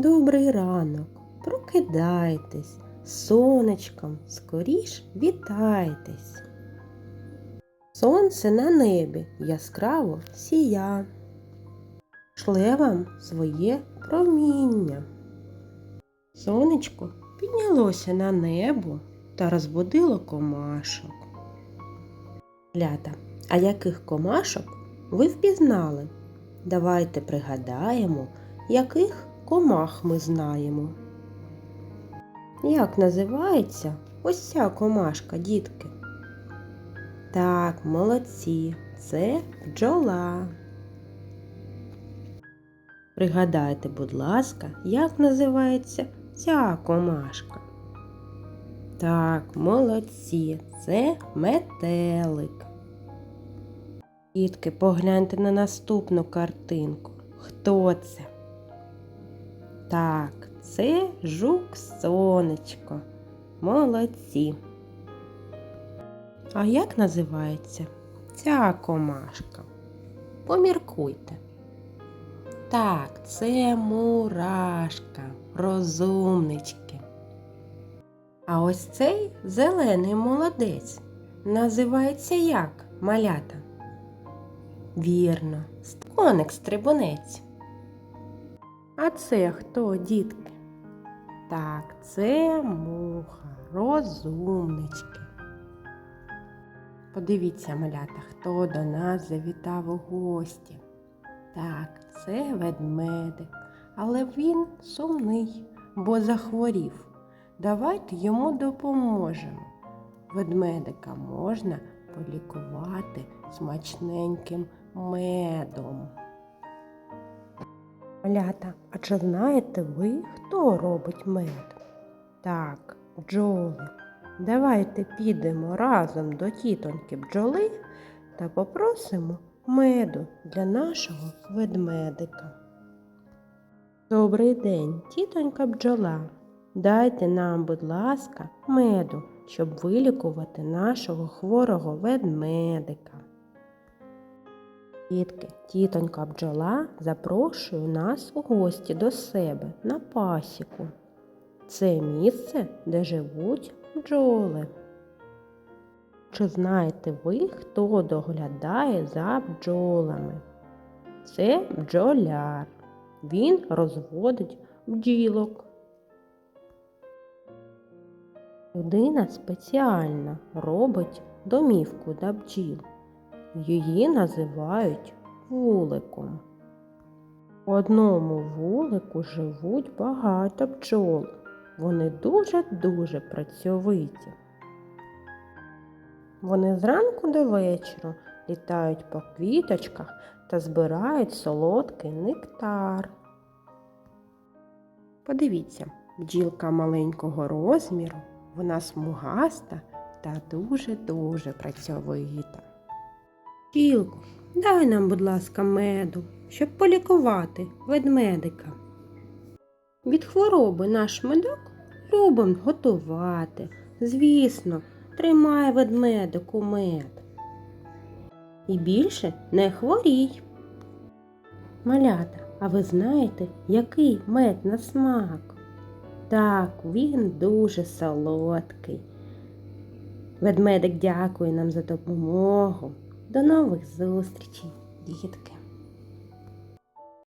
добрий ранок, прокидайтесь, сонечком скоріш вітайтесь. Сонце на небі яскраво сія, шле вам своє проміння. Сонечко піднялося на небо та розбудило комашок. Лята, а яких комашок ви впізнали? Давайте пригадаємо, яких комах ми знаємо. Як називається ось ця комашка, дітки? Так, молодці, це бджола. Пригадайте, будь ласка, як називається ця комашка? Так, молодці, це метелик. Дітки, погляньте на наступну картинку. Хто це? Так, це жук сонечко. Молодці. А як називається ця комашка? Поміркуйте. Так, це мурашка, розумнички. А ось цей зелений молодець називається як малята? Вірно, коник стрибунець. А це хто, дітки? Так, це муха, розумнички. Подивіться, малята, хто до нас завітав у гості. Так, це ведмедик, але він сумний, бо захворів. Давайте йому допоможемо. Ведмедика можна полікувати смачненьким медом. Малята, а чи знаєте ви, хто робить мед? Так, бджоли. Давайте підемо разом до тітоньки бджоли та попросимо меду для нашого ведмедика. Добрий день, тітонька бджола. Дайте нам, будь ласка, меду, щоб вилікувати нашого хворого ведмедика. Дітки, тітонька бджола запрошує нас у гості до себе на пасіку. Це місце, де живуть бджоли. Чи знаєте ви, хто доглядає за бджолами? Це бджоляр. Він розводить бджілок. Людина спеціально робить домівку для бджіл. Її називають вуликом. У одному вулику живуть багато бджол. Вони дуже-дуже працьовиті. Вони зранку до вечора літають по квіточках та збирають солодкий нектар. Подивіться, бджілка маленького розміру, вона смугаста та дуже-дуже працьовита. Бджілко, дай нам, будь ласка, меду, щоб полікувати ведмедика. Від хвороби наш медок любим готувати. Звісно, тримай ведмедику мед. І більше не хворій. Малята, а ви знаєте, який мед на смак? Так, він дуже солодкий. Ведмедик дякує нам за допомогу. До нових зустрічей, дітки!